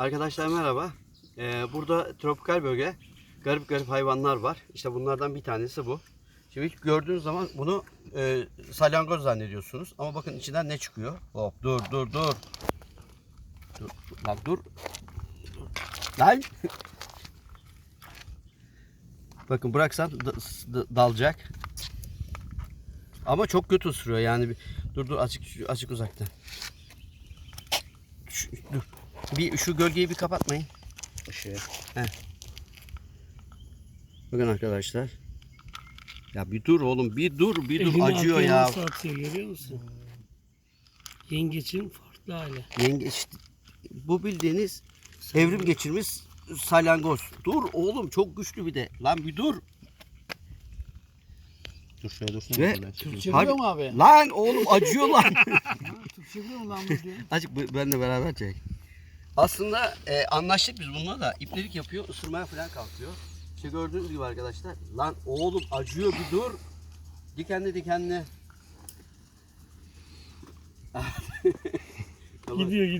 Arkadaşlar merhaba. Ee, burada tropikal bölge garip garip hayvanlar var. İşte bunlardan bir tanesi bu. Şimdi ilk gördüğünüz zaman bunu e, salyangoz zannediyorsunuz. Ama bakın içinden ne çıkıyor? Hop dur dur dur. Dur lan dur. Lan. bakın bıraksan da- da- dalacak. Ama çok kötü ısırıyor yani. Dur dur açık açık uzakta. Şu- dur. Bir şu gölgeyi bir kapatmayın. Işığı. Bakın arkadaşlar. Ya bir dur oğlum bir dur bir dur Elini acıyor arkaya ya. Nasıl atıyor görüyor musun? Yengeçin farklı hali. Yengeç bu bildiğiniz evrim geçirmiş salyangoz. Dur oğlum çok güçlü bir de. Lan bir dur. Dur şöyle dursun. Ve-. Türkçe biliyor mu abi? Lan oğlum acıyor lan. Türkçe biliyor mu lan bu diyor. Azıcık bu- benimle beraber çek. Aslında e, anlaştık biz bununla da iplerik yapıyor, ısırmaya falan kalkıyor. İşte gördüğünüz gibi arkadaşlar. Lan oğlum acıyor bir dur. Dikenli dikenli. Gidiyor gidiyor.